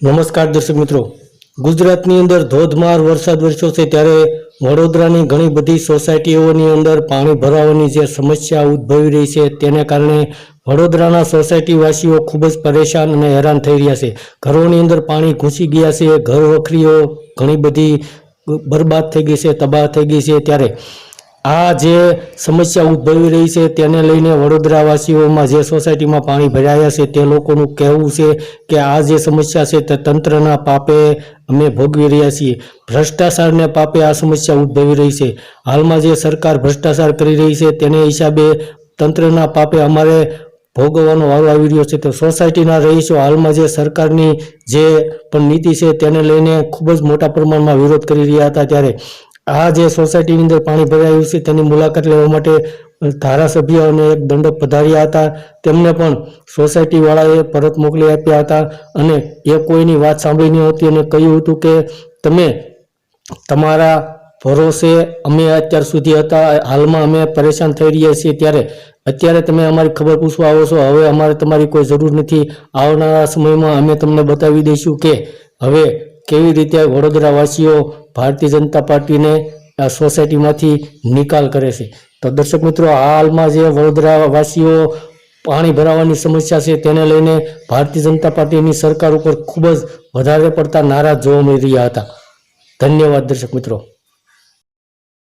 નમસ્કાર દર્શક મિત્રો. ગુજરાતની અંદર ધોધમાર વરસાદ વરસ્યો છે ત્યારે વડોદરાની ઘણી બધી સોસાયટીઓની અંદર પાણી ભરાવાની જે સમસ્યા ઉદ્ભવી રહી છે તેને કારણે વડોદરાના સોસાયટીવાસીઓ ખૂબ જ પરેશાન અને હેરાન થઈ રહ્યા છે. ઘરોની અંદર પાણી ઘૂસી ગયા છે, ઘર વખરીઓ ઘણી બધી બરબાદ થઈ ગઈ છે, તબાહ થઈ ગઈ છે ત્યારે આ જે સમસ્યા ઉદ્ભવી રહી છે, તેને લઈને વડોદરાવાસીઓમાં જે સોસાયટીમાં પાણી ભરાયા છે, તે લોકોનું કહેવું છે કે આ જે સમસ્યા છે, તે તંત્રના પાપે અમે ભોગવી રહ્યા છીએ. ભ્રષ્ટાચારને પાપે આ સમસ્યા ઉદ્ભવી રહી છે. હાલમાં જે સરકાર ભ્રષ્ટાચાર કરી રહી છે, તેને હિસાબે તંત્રના પાપે અમારે ભોગવવાનો વારો આવી રહ્યો છે. તો સોસાયટીના રહીશો હાલમાં જે સરકારની જે પણ નીતિ છે, તેને લઈને ખૂબ જ મોટા પ્રમાણમાં વિરોધ કરી રહ્યા હતા ત્યારે આ જે સોસાયટીની અંદર પાણી ભરાયું છે, તેની મુલાકાત લેવા માટે ધારાસભ્ય અને એક દંડક પધાર્યા હતા. તેમને પણ સોસાયટીવાળાએ પરત મોકલી આપ્યા હતા અને એ કોઈની વાત સાંભળી ન હતી અને કહ્યું હતું કે, તમે તમારા ભરોસે અમે અત્યાર સુધી હતા, હાલમાં અમે પરેશાન થઈ રહ્યા છીએ ત્યારે અત્યારે તમે અમારી ખબર પૂછવા આવો છો. હવે અમારે તમારી કોઈ જરૂર નથી. આવનારા સમયમાં અમે તમને બતાવી દઈશું કે હવે કેવી રીતે વડોદરાવાસીઓ ભારતીય જનતા પાર્ટીને આ સોસાયટીમાંથી નિકાલ કરે છે. તો દર્શક મિત્રો હાલમાં જે વડોદરાવાસીઓ પાણી ભરાવાની સમસ્યા છે, તેને લઈને ભારતીય જનતા પાર્ટીની સરકાર ઉપર ખૂબ જ વધારે પડતા નારાજ જોવા મળી રહ્યા હતા. ધન્યવાદ દર્શક મિત્રો.